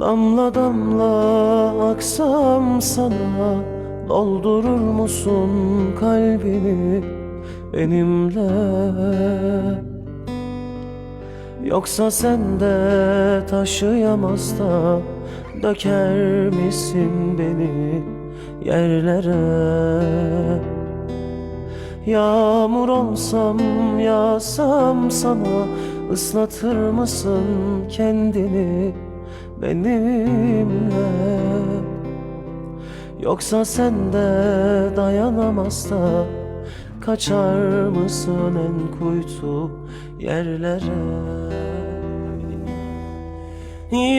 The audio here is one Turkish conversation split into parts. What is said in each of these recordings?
Damla damla aksam sana Doldurur musun kalbini benimle? Yoksa sen de taşıyamaz da Döker misin beni yerlere? Yağmur olsam yağsam sana ıslatır mısın kendini benimle. Yoksa sen de dayanamaz da Kaçar mısın en kuytu yerlere?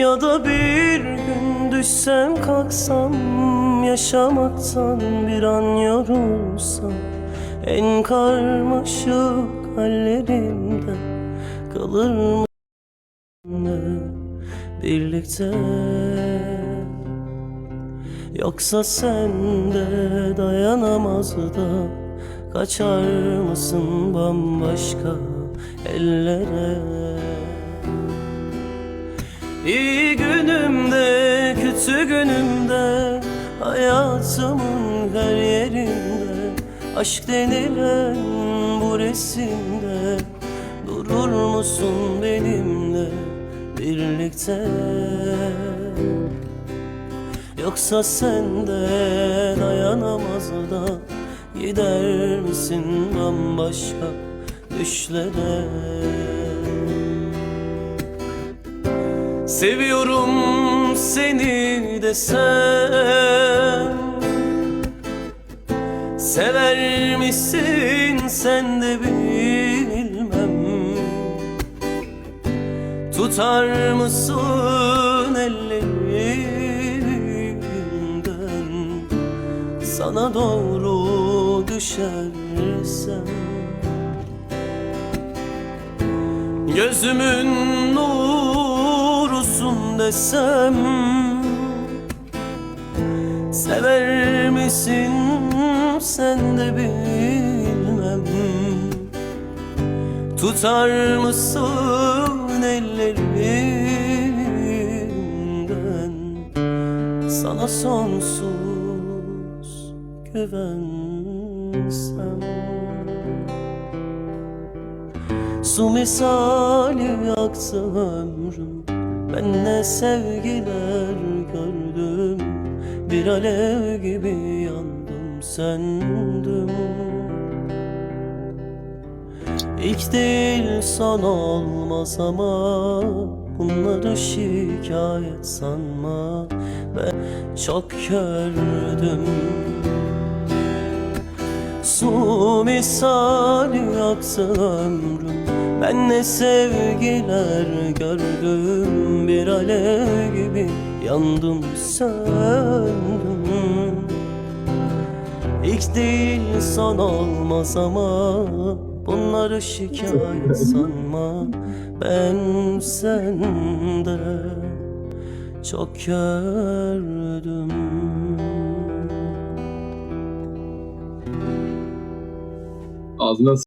Ya da bir gün düşsem kalksam Yaşamaktan bir an yorulsam En karmaşık hallerimde Kalır mı birlikte. Yoksa sen de dayanamaz da Kaçar mısın bambaşka ellere? İyi günümde, kötü günümde Hayatımın her yerinde Aşk denilen bu resimde Durur musun benimle birlikte Yoksa sen de dayanamaz da Gider misin bambaşka düşlere? Seviyorum seni desem Sever misin sen de bilmem Tutar mısın ellerimden Sana doğru düşersem. Gözümün nurusun desem Sever misin sen de bilmem. Tutar mısın ellerimden Sana sonsuz güvensem. Su misali aktı ömrüm Ben ne sevgiler gördüm. Bir alev gibi yandım söndüm İlk değil son olmaz ama Bunları şikayet sanma. Ben çok kördüm Su misali aktı ömrüm. Ben ne sevgiler gördüm. Bir alev gibi yandım söndüm. İlk değil son olmaz ama Bunları şikayet sanma Ben sende çok gördüm. Ağzına